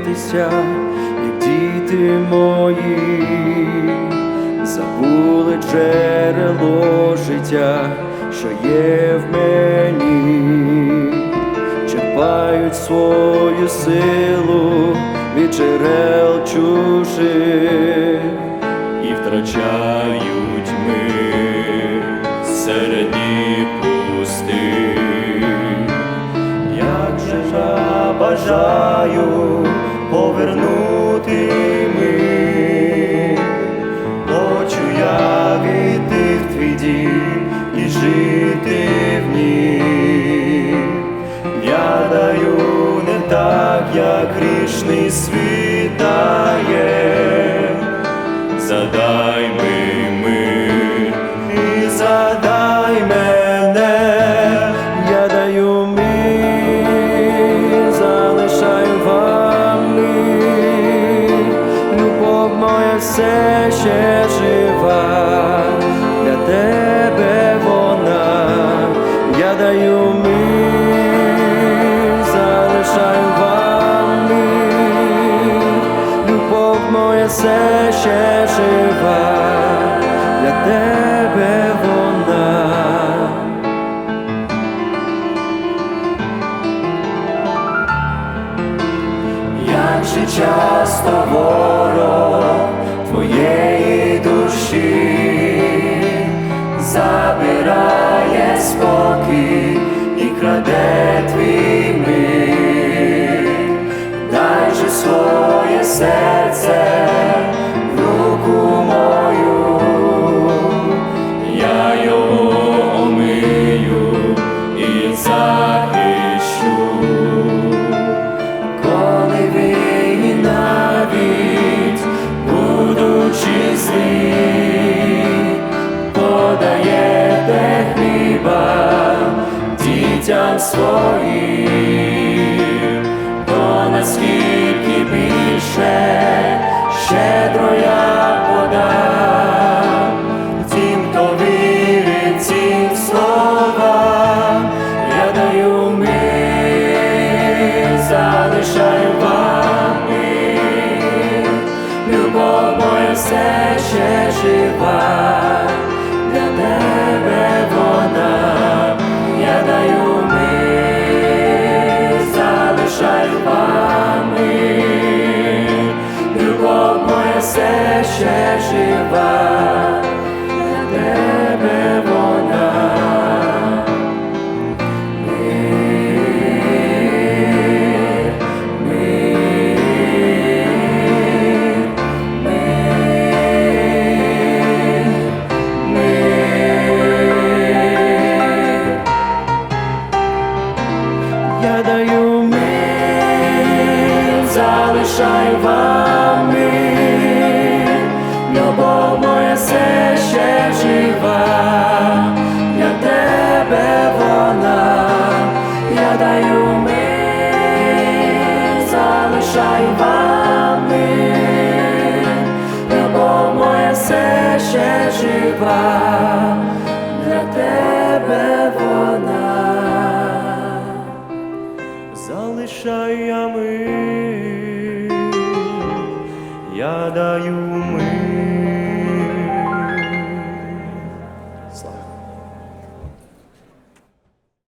дивитися, як діти мої, забули джерело життя, що є в мені, черпають свою силу від джерел чужих і втрачають мир серед днів пустих. Бажаю повернути мир, хочу я війти в твій дім і жити в нім. Я даю не так, як грішний світ моя все ще жива, для тебе вона, я даю мир, залишаю вам мир, любов моя все ще жива, для тебе вона. Як же часто ворог дітям своїм, то наскільки залишаю вам мир, любов моя все ще жива, залишаю вам любов моя все ще жива, для тебе вона, я даю мир, залишаю вам любов моя все ще жива, падаю ми.